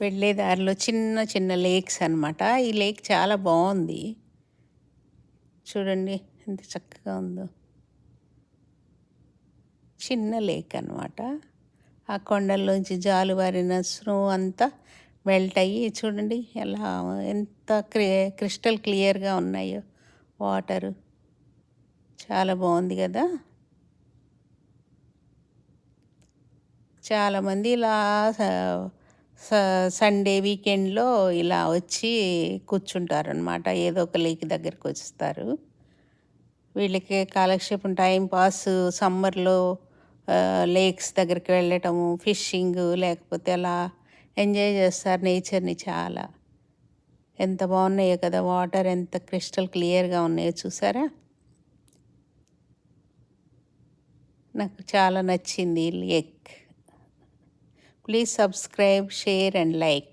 వెళ్ళే దారిలో చిన్న చిన్న లేక్స్ అనమాట ఈ లేక్ చాలా బాగుంది. చూడండి ఎంత చక్కగా ఉందో. చిన్న లేక్ అన్నమాట. ఆ కొండల్లోంచి జాలువారిన స్నో అంతా మెల్ట్ అయ్యి చూడండి ఎలా ఎంత క్రిస్టల్ క్లియర్గా ఉన్నాయో వాటరు. చాలా బాగుంది కదా. చాలామంది ఇలా సండే వీకెండ్లో ఇలా వచ్చి కూర్చుంటారు అనమాట ఏదో ఒక లేక్ దగ్గరికి వస్తారు వీళ్ళకి కాలక్షేపం టైం పాస్ సమ్మర్లో లేక్స్ దగ్గరికి వెళ్ళటము ఫిషింగ్ లేకపోతే అలా ఎంజాయ్ చేస్తారు నేచర్ని చాలా. ఎంత బాగున్నాయో కదా వాటర్ ఎంత క్రిస్టల్ క్లియర్గా ఉన్నాయో చూసారా? నాకు చాలా నచ్చింది lake. Please subscribe, share and like.